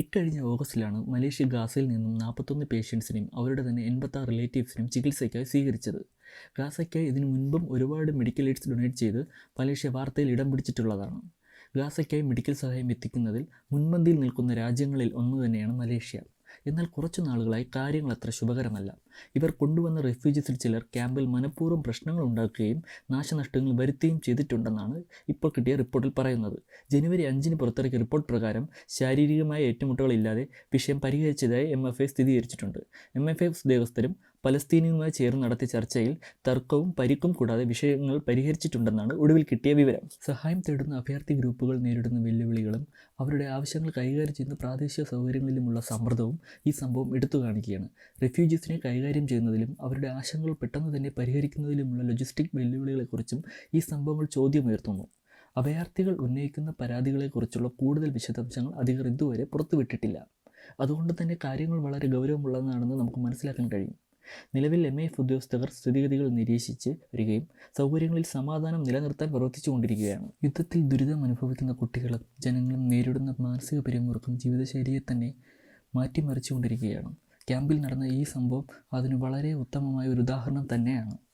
ഇക്കഴിഞ്ഞ ഓഗസ്റ്റിലാണ് മലേഷ്യ ഗാസയിൽ നിന്നും നാൽപ്പത്തൊന്ന് പേഷ്യൻസിനെയും അവരുടെ തന്നെ എൺപത്താറ് റിലേറ്റീവ്സിനെയും ചികിത്സയ്ക്കായി സ്വീകരിച്ചത്. ഗാസയ്ക്കായി ഇതിനു മുൻപും ഒരുപാട് മെഡിക്കൽ എയ്ഡ്സ് ഡൊണേറ്റ് ചെയ്ത് മലേഷ്യ വാർത്തയിൽ ഇടം പിടിച്ചിട്ടുള്ളതാണ്. ഗാസയ്ക്കായി മെഡിക്കൽ സഹായം എത്തിക്കുന്നതിൽ മുൻപന്തിയിൽ നിൽക്കുന്ന രാജ്യങ്ങളിൽ ഒന്ന് തന്നെയാണ് മലേഷ്യ. എന്നാൽ കുറച്ചു നാളുകളായി കാര്യങ്ങൾ അത്ര ശുഭകരമല്ല. ഇവർ കൊണ്ടുവന്ന റെഫ്യൂജീസിൽ ചിലർ ക്യാമ്പിൽ മനഃപൂർവം പ്രശ്നങ്ങൾ ഉണ്ടാക്കുകയും നാശനഷ്ടങ്ങൾ വരുത്തുകയും ചെയ്തിട്ടുണ്ടെന്നാണ് ഇപ്പോൾ കിട്ടിയ റിപ്പോർട്ടിൽ പറയുന്നത്. ജനുവരി അഞ്ചിന് പുറത്തിറക്കിയ റിപ്പോർട്ട് പ്രകാരം ശാരീരികമായ ഏറ്റുമുട്ടലുകളില്ലാതെ വിഷയം പരിഹരിച്ചതായി എം എഫ് എ സ്ഥിരീകരിച്ചിട്ടുണ്ട്. എം എഫ് എ ഉദ്യോഗസ്ഥരും പലസ്തീനിയുമായി ചേർന്ന് നടത്തിയ ചർച്ചയിൽ തർക്കവും പരിക്കും കൂടാതെ വിഷയങ്ങൾ പരിഹരിച്ചിട്ടുണ്ടെന്നാണ് ഒടുവിൽ കിട്ടിയ വിവരം. സഹായം തേടുന്ന അഭയാർത്ഥി ഗ്രൂപ്പുകൾ നേരിടുന്ന വെല്ലുവിളികളും അവരുടെ ആവശ്യങ്ങൾ കൈകാര്യം ചെയ്യുന്ന പ്രാദേശിക സൗകര്യങ്ങളിലുമുള്ള സമ്മർദ്ദവും ഈ സംഭവം എടുത്തു കാണിക്കുകയാണ്. റെഫ്യൂജീസിനെ കൈകാര്യം ചെയ്യുന്നതിലും അവരുടെ ആശങ്കകൾ പെട്ടെന്ന് തന്നെ പരിഹരിക്കുന്നതിലുമുള്ള ലൊജിസ്റ്റിക് വെല്ലുവിളികളെക്കുറിച്ചും ഈ സംഭവങ്ങൾ ചോദ്യമുയർത്തുന്നു. അഭയാർത്ഥികൾ ഉന്നയിക്കുന്ന പരാതികളെക്കുറിച്ചുള്ള കൂടുതൽ വിശദാംശങ്ങൾ അധികൃതർ ഇതുവരെ പുറത്തുവിട്ടിട്ടില്ല. അതുകൊണ്ട് തന്നെ കാര്യങ്ങൾ വളരെ ഗൗരവമുള്ളതാണെന്ന് നമുക്ക് മനസ്സിലാക്കാൻ കഴിയും. നിലവിൽ എം എഫ് ഉദ്യോഗസ്ഥർ സ്ഥിതിഗതികൾ നിരീക്ഷിച്ച് വരികയും സൗകര്യങ്ങളിൽ സമാധാനം നിലനിർത്താൻ പ്രവർത്തിച്ചുകൊണ്ടിരിക്കുകയാണ്. യുദ്ധത്തിൽ ദുരിതം അനുഭവിക്കുന്ന കുട്ടികളും ജനങ്ങളും നേരിടുന്ന മാനസിക പിരിമുറുക്കം ജീവിതശൈലിയെ തന്നെ മാറ്റിമറിച്ചുകൊണ്ടിരിക്കുകയാണ്. ക്യാമ്പിൽ നടന്ന ഈ സംഭവം അതിന് വളരെ ഉത്തമമായ ഒരു ഉദാഹരണം തന്നെയാണ്.